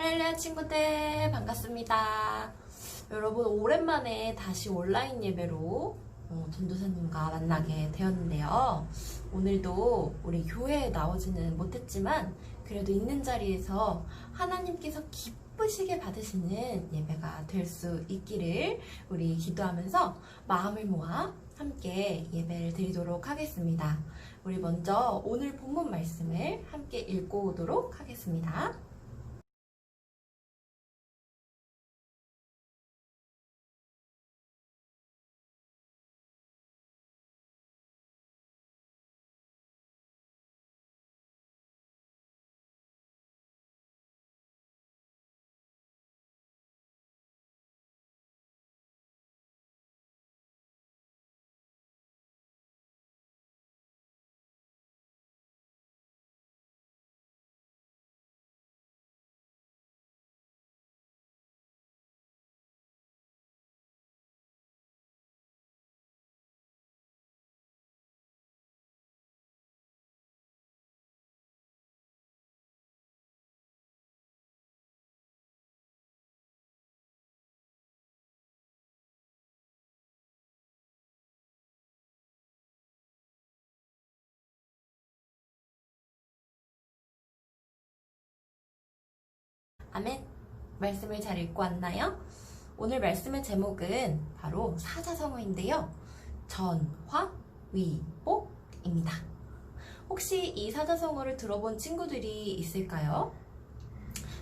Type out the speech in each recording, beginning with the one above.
할렐루야 친구들 반갑습니다. 여러분 오랜만에 다시 온라인 예배로 어, 전도사님과 만나게 되었는데요. 오늘도 우리 교회에 나오지는 못했지만 그래도 있는 자리에서 하나님께서 기쁘시게 받으시는 예배가 될 수 있기를 우리 기도하면서 마음을 모아 함께 예배를 드리도록 하겠습니다. 우리 먼저 오늘 본문 말씀을 함께 읽고 오도록 하겠습니다. 아멘. 말씀을 잘 읽고 왔나요? 오늘 말씀의 제목은 바로 사자성어인데요. 전화 위복입니다. 혹시 이 사자성어를 들어본 친구들이 있을까요?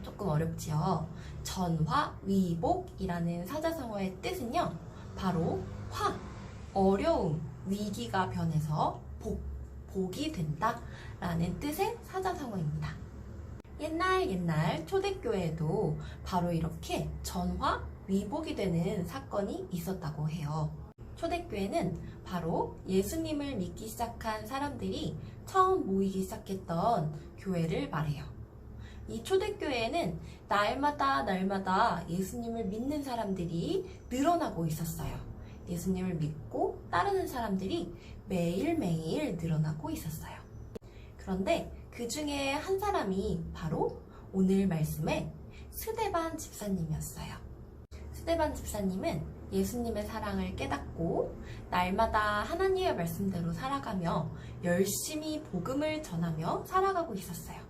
조금 어렵지요. 전화 위복이라는 사자성어의 뜻은요. 바로 화, 어려움, 위기가 변해서 복, 복이 된다 라는 뜻의 사자성어입니다. 옛날 옛날 초대교회에도 바로 이렇게 전화 위복이 되는 사건이 있었다고 해요. 초대교회는 바로 예수님을 믿기 시작한 사람들이 처음 모이기 시작했던 교회를 말해요. 이 초대교회에는 날마다 날마다 예수님을 믿는 사람들이 늘어나고 있었어요. 예수님을 믿고 따르는 사람들이 매일매일 늘어나고 있었어요. 그런데 그 중에 한 사람이 바로 오늘 말씀의 스데반 집사님이었어요. 스데반 집사님은 예수님의 사랑을 깨닫고 날마다 하나님의 말씀대로 살아가며 열심히 복음을 전하며 살아가고 있었어요.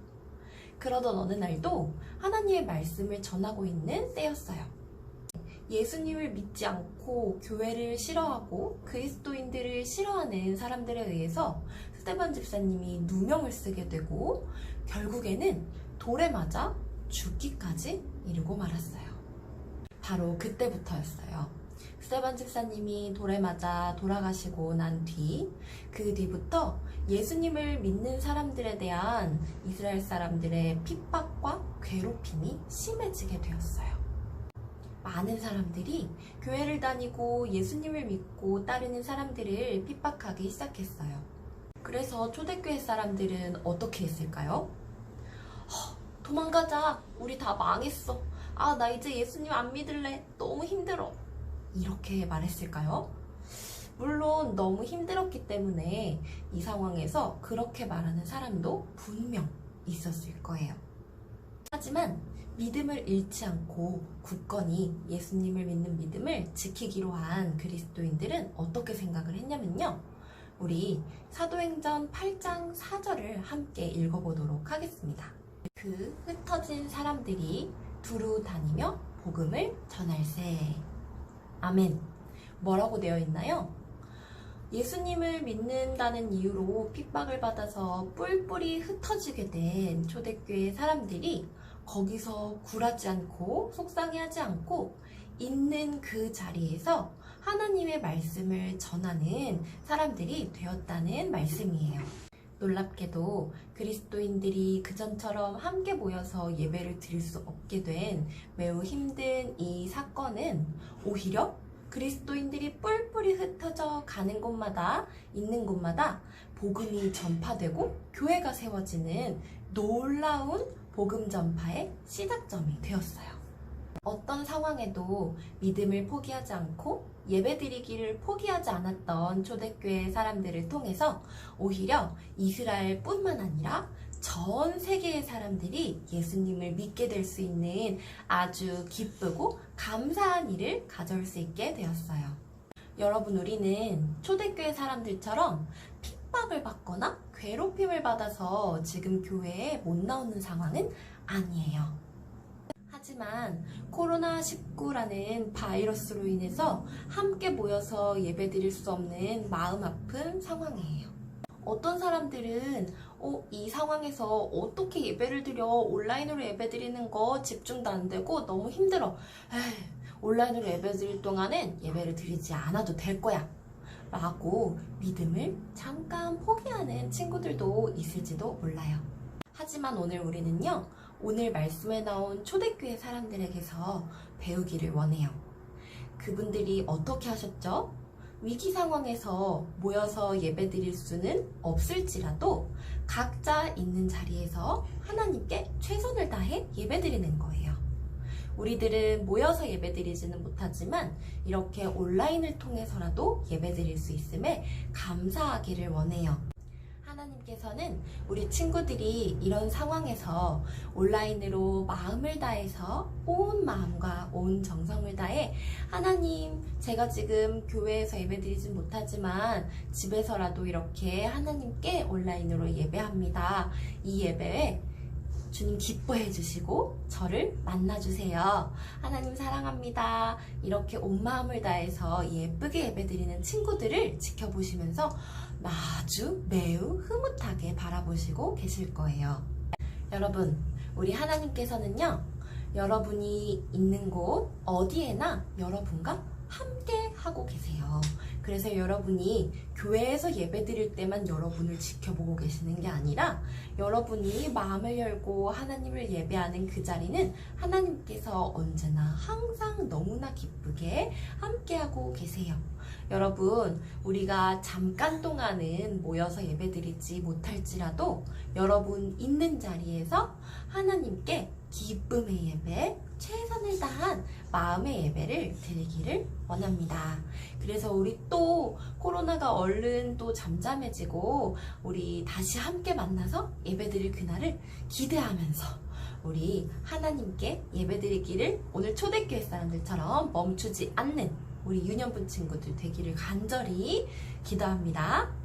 그러던 어느 날도 하나님의 말씀을 전하고 있는 때였어요. 예수님을 믿지 않고 교회를 싫어하고 그리스도인들을 싫어하는 사람들에 의해서 스테반 집사님이 누명을 쓰게 되고 결국에는 돌에 맞아 죽기까지 이르고 말았어요. 바로 그때부터였어요. 스테반 집사님이 돌에 맞아 돌아가시고 난 뒤, 그 뒤부터 예수님을 믿는 사람들에 대한 이스라엘 사람들의 핍박과 괴롭힘이 심해지게 되었어요. 많은 사람들이 교회를 다니고 예수님을 믿고 따르는 사람들을 핍박하기 시작했어요. 그래서 초대교회 사람들은 어떻게 했을까요? "허, 도망가자. 우리 다 망했어. 아, 나 이제 예수님 안 믿을래. 너무 힘들어. 이렇게 말했을까요? 물론 너무 힘들었기 때문에 이 상황에서 그렇게 말하는 사람도 분명 있었을 거예요. 하지만 믿음을 잃지 않고 굳건히 예수님을 믿는 믿음을 지키기로 한 그리스도인들은 어떻게 생각을 했냐면요. 우리 사도행전 8장 4절을 함께 읽어보도록 하겠습니다. 그 흩어진 사람들이 두루 다니며 복음을 전할세. 아멘. 뭐라고 되어 있나요? 예수님을 믿는다는 이유로 핍박을 받아서 뿔뿔이 흩어지게 된 초대교회 사람들이 거기서 굴하지 않고 속상해하지 않고 있는 그 자리에서 하나님의 말씀을 전하는 사람들이 되었다는 말씀이에요. 놀랍게도 그리스도인들이 그전처럼 함께 모여서 예배를 드릴 수 없게 된 매우 힘든 이 사건은 오히려 그리스도인들이 뿔뿔이 흩어져 가는 곳마다 있는 곳마다 복음이 전파되고 교회가 세워지는 놀라운 복음 전파의 시작점이 되었어요. 어떤 상황에도 믿음을 포기하지 않고 예배드리기를 포기하지 않았던 초대교회 사람들을 통해서 오히려 이스라엘 뿐만 아니라 전 세계의 사람들이 예수님을 믿게 될 수 있는 아주 기쁘고 감사한 일을 가져올 수 있게 되었어요. 여러분, 우리는 초대교회 사람들처럼 핍박을 받거나 괴롭힘을 받아서 지금 교회에 못 나오는 상황은 아니에요. 하지만 코로나19라는 바이러스로 인해서 함께 모여서 예배 드릴 수 없는 마음 아픈 상황이에요. 어떤 사람들은 어, 이 상황에서 어떻게 예배를 드려 온라인으로 예배 드리는 거 집중도 안 되고 너무 힘들어. 에이, 온라인으로 예배 드릴 동안엔 예배를 드리지 않아도 될 거야. 라고 믿음을 잠깐 포기하는 친구들도 있을지도 몰라요. 하지만 오늘 우리는요, 오늘 말씀에 나온 초대교회 사람들에게서 배우기를 원해요. 그분들이 어떻게 하셨죠? 위기 상황에서 모여서 예배 드릴 수는 없을지라도 각자 있는 자리에서 하나님께 최선을 다해 예배 드리는 거예요. 우리들은 모여서 예배 드리지는 못하지만 이렇게 온라인을 통해서라도 예배 드릴 수 있음에 감사하기를 원해요. 하나님께서는 우리 친구들이 이런 상황에서 온라인으로 마음을 다해서 온 마음과 온 정성을 다해 하나님, 제가 지금 교회에서 예배드리진 못하지만 집에서라도 이렇게 하나님께 온라인으로 예배합니다. 이 예배에 주님 기뻐해 주시고 저를 만나 주세요. 하나님 사랑합니다. 이렇게 온 마음을 다해서 예쁘게 예배드리는 친구들을 지켜보시면서 아주 매우 흐뭇하게 바라보시고 계실 거예요. 여러분, 우리 하나님께서는요, 여러분이 있는 곳 어디에나 여러분과 함께 하고 계세요. 그래서 여러분이 교회에서 예배 드릴 때만 여러분을 지켜보고 계시는 게 아니라 여러분이 마음을 열고 하나님을 예배하는 그 자리는 하나님께서 언제나 항상 너무나 기쁘게 함께하고 계세요. 여러분, 우리가 잠깐 동안은 모여서 예배 드리지 못할지라도 여러분 있는 자리에서 하나님께 기쁨의 예배, 마음의 예배를 드리기를 원합니다. 그래서 우리 또 코로나가 얼른 또 잠잠해지고 우리 다시 함께 만나서 예배 드릴 그날을 기대하면서 우리 하나님께 예배 드리기를 오늘 초대교회 사람들처럼 멈추지 않는 우리 유년분 친구들 되기를 간절히 기도합니다.